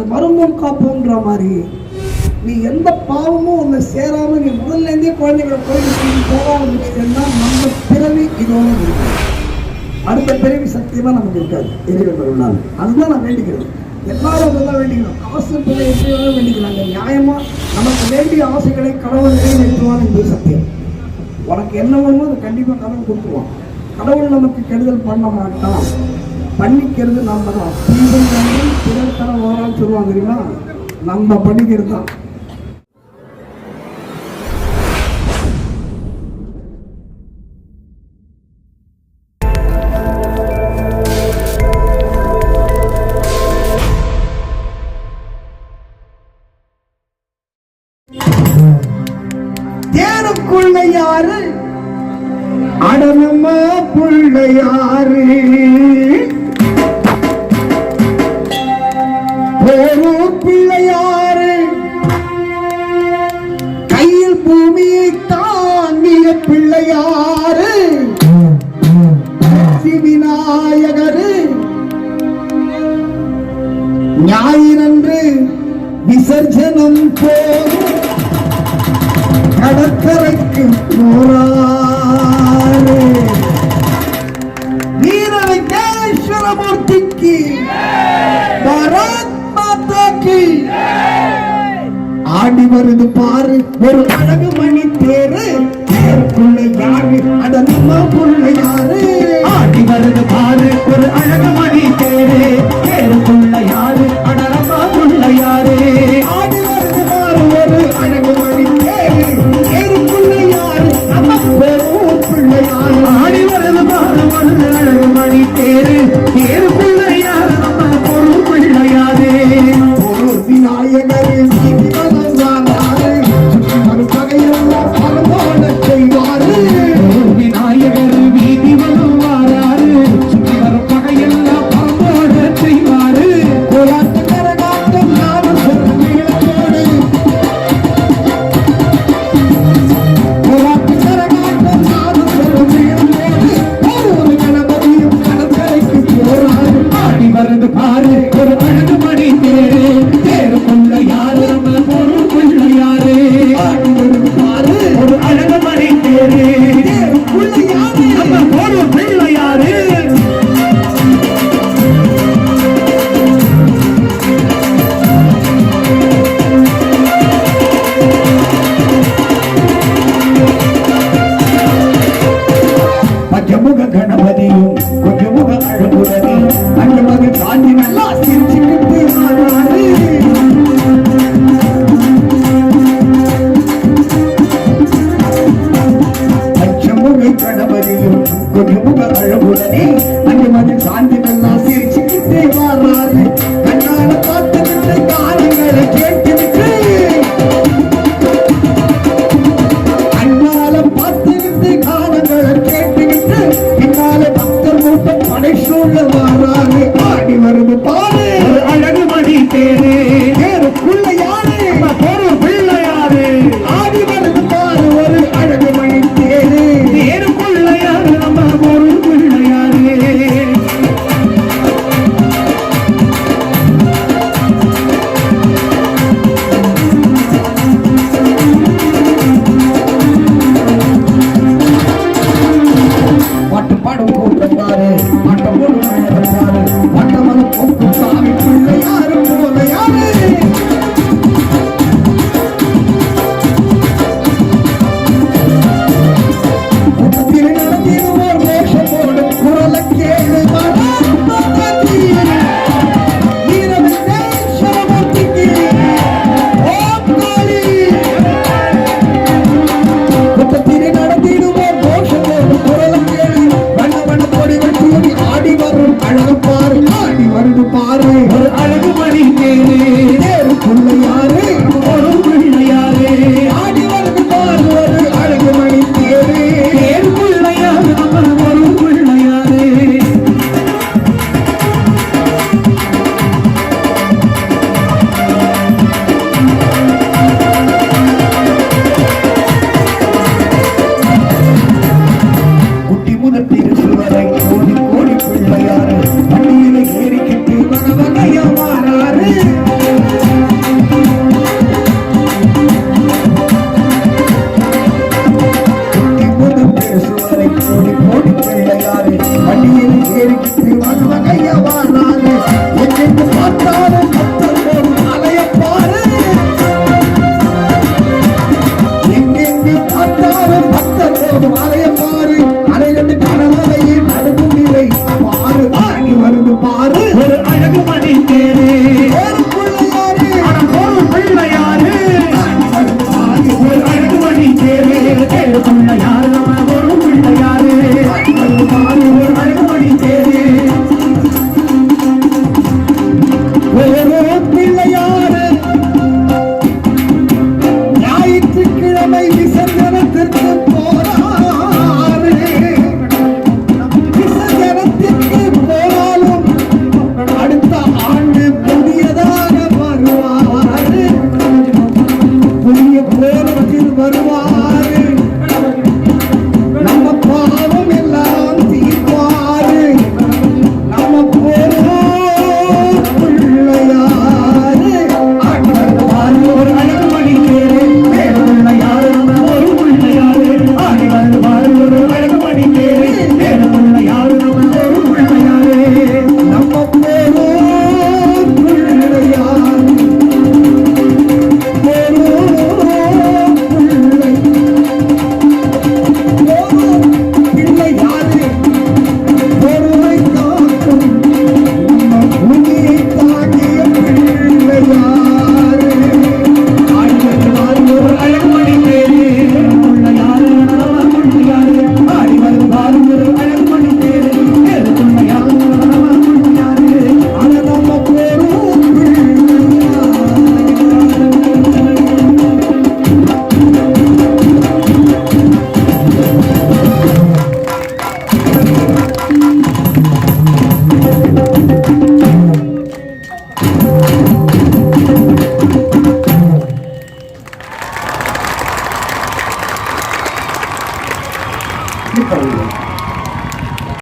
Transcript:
இந்த மருமம் காப்போன்ற மாதிரி. நீ எந்த பாவமும் உன்னை சேராமல் நீ முதல்லேருந்தே குழந்தைகளை கோயிலுக்கு போக ஆரம்பிச்சிட்டேன்னா நம்ம பிறவி இதோடு இருக்காது அடுத்த பிறவி சத்தியமாக நமக்கு இருக்காது. இறைவன் அதுதான் நான் வேண்டிக்கிறேன். எல்லாரும் அதெல்லாம் வேண்டிக்கிறோம். காசு பிள்ளை எப்படி வேண்டிக்கிறாங்க. நியாயமாக நமக்கு வேண்டிய ஆசைகளை கடவுள் நிறைவேற்றுவான் என்பது சத்தியம். உனக்கு என்ன வேணுமோ அதை கண்டிப்பாக கடவுள் கொடுத்துருவான். கடவுள் நமக்கு கெடுதல் பண்ண மாட்டான். பண்ணிக்கிறது நம்ம தான். தீவிரம் பிறத்தரம் ஓரம் சொல்லுவாங்க தெரியுமா? நம்ம பண்ணிக்கிறது தான். தேனுக்குள்ள யாரு அடனம்மா புள்ள யாரு விசர்ஜனம் போகும். கடற்கரைக்கு போறாரே. வீரவிக்னேஸ்வரமூர்த்திக்கு பரத் மாதாக்கு. ஆடி வருது பாரு ஒரு அழகு மணி.